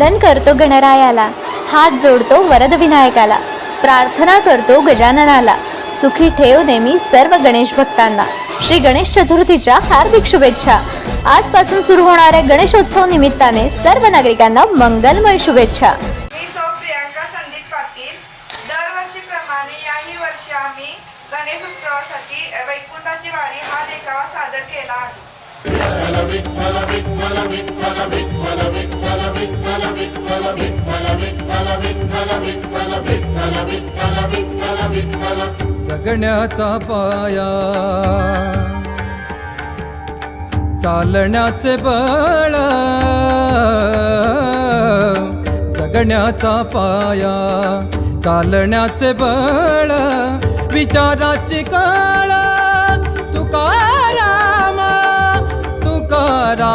वंदन करतो गणरायाला. हात जोडतो वरद विनायकाला प्रार्थना करतो गजाननाला. सुखी ठेव नेहमी सर्व गणेश भक्तांना. श्री गणेश चतुर्थीच्या हार्दिक शुभेच्छा. आजपासून सुरू होणाऱ्या गणेशोत्सव निमित्ताने सर्व नागरिकांना मंगलमय शुभेच्छा. मी सौ प्रियांका संदीप पाटील. दरवर्षीप्रमाणे याही वर्षी आम्ही गणेश उत्सवासाठी वैकुंठाची वारी हा देखावा सादर केला आहे. जगण्याचा पाया चालण्याचे बळ जगण्याचा पाया चालण्याचे बळ विचाराची काळ तुकाराम तुकारा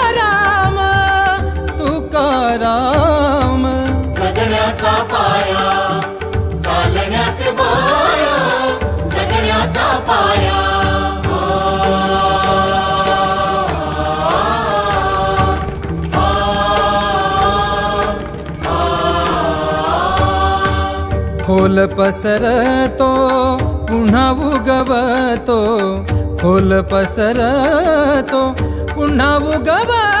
तुकाराम जगण्याचा पाया जगण्याचा पाया. खोल पसरतो पुन्हा उगवतो. खोल पसरतो पुन्हा उगवतो.